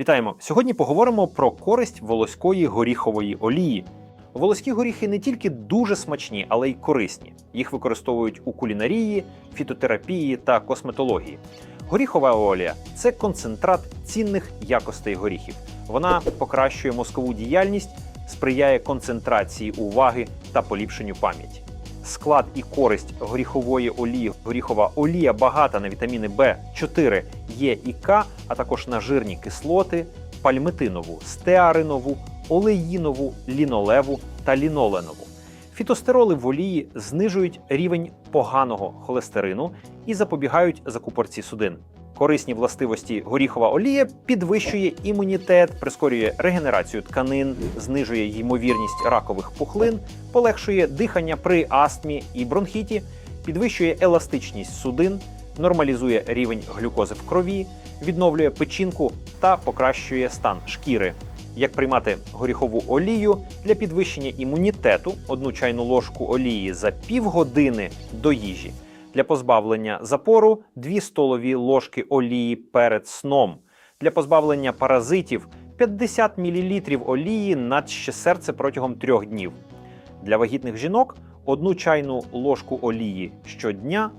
Вітаємо! Сьогодні поговоримо про користь волоської горіхової олії. Волоські горіхи не тільки дуже смачні, але й корисні. Їх використовують у кулінарії, фітотерапії та косметології. Горіхова олія це концентрат цінних якостей горіхів. Вона покращує мозкову діяльність, сприяє концентрації уваги та поліпшенню пам'яті. Склад і користь горіхової олії. Горіхова олія багата на вітаміни В4 Є і К, а також на жирні кислоти, пальмитинову, стеаринову, олеїнову, лінолеву та ліноленову. Фітостероли в олії знижують рівень поганого холестерину і запобігають закупорці судин. Корисні властивості горіхова олія підвищує імунітет, прискорює регенерацію тканин, знижує ймовірність ракових пухлин, полегшує дихання при астмі і бронхіті, підвищує еластичність судин нормалізує рівень глюкози в крові, відновлює печінку та покращує стан шкіри. Як приймати горіхову олію для підвищення імунітету, одну чайну ложку олії за півгодини до їжі. Для позбавлення запору 2 столові ложки олії перед сном. Для позбавлення паразитів 50 мл олії на ще серце протягом трьох днів. Для вагітних жінок одну чайну ложку олії щодня.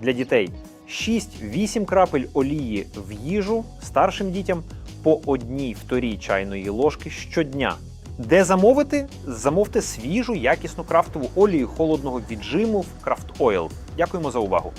Для дітей 6-8 крапель олії в їжу старшим дітям по одній вторій чайної ложки щодня. Де замовити? Замовте свіжу якісну крафтову олію холодного віджиму в Craft Oil. Дякуємо за увагу.